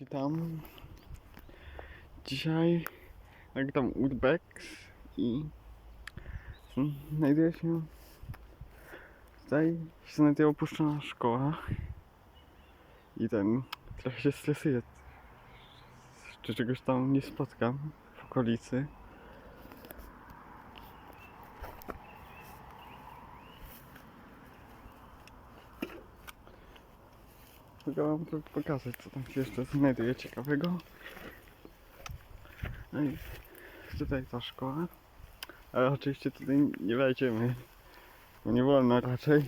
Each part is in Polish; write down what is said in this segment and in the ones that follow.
Witam. Dzisiaj nagram urbex i znajduję się tutaj się znajduje opuszczona szkoła i ten trochę się stresuję czy czegoś tam nie spotkam w okolicy. Mogę wam pokazać, co tam się jeszcze znajduje ciekawego. No i tutaj ta szkoła. Ale oczywiście tutaj nie wejdziemy. Nie wolno raczej.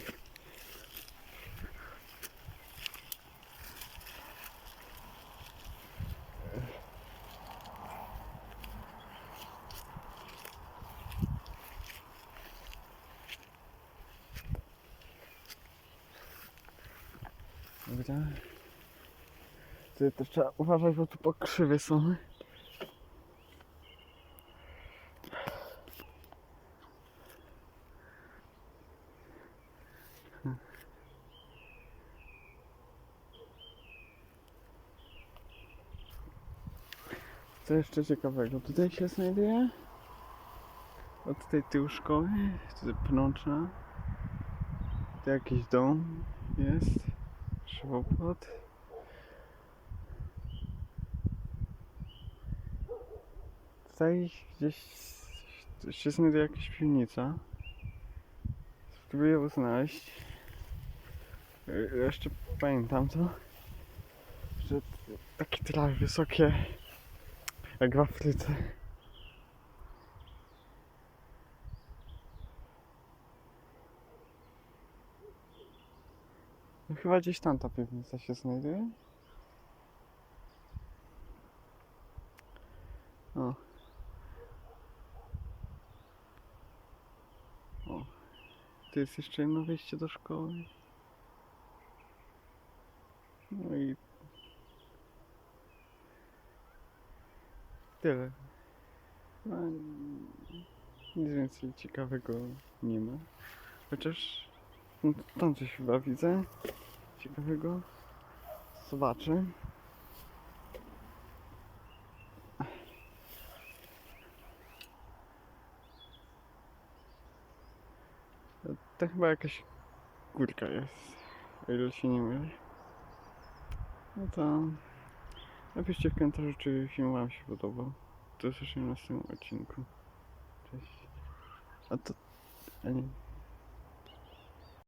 Gdzie? Tutaj też trzeba uważać, bo tu pokrzywy są. Co jeszcze ciekawego tutaj się znajduje? O tutaj tył szkoły, tutaj pnącza. Tu jakiś dom jest. Szwopot. Tutaj gdzieś się znajduje jakaś piwnica. Spróbuję ją znaleźć. Jeszcze pamiętam to, że takie trawy wysokie jak w Afryce. No chyba gdzieś tam ta piwnica się znajduje. O. O. Tu jest jeszcze jedno wejście do szkoły. No i tyle. No, nic więcej ciekawego nie ma. Chociaż tam coś chyba widzę ciekawego. Zobaczę. To chyba jakaś górka jest, o ile się nie mylę. No to napiszcie w komentarzu, czy film wam się podobał. Do usłyszenia w następnym odcinku. Cześć. A to... A nie.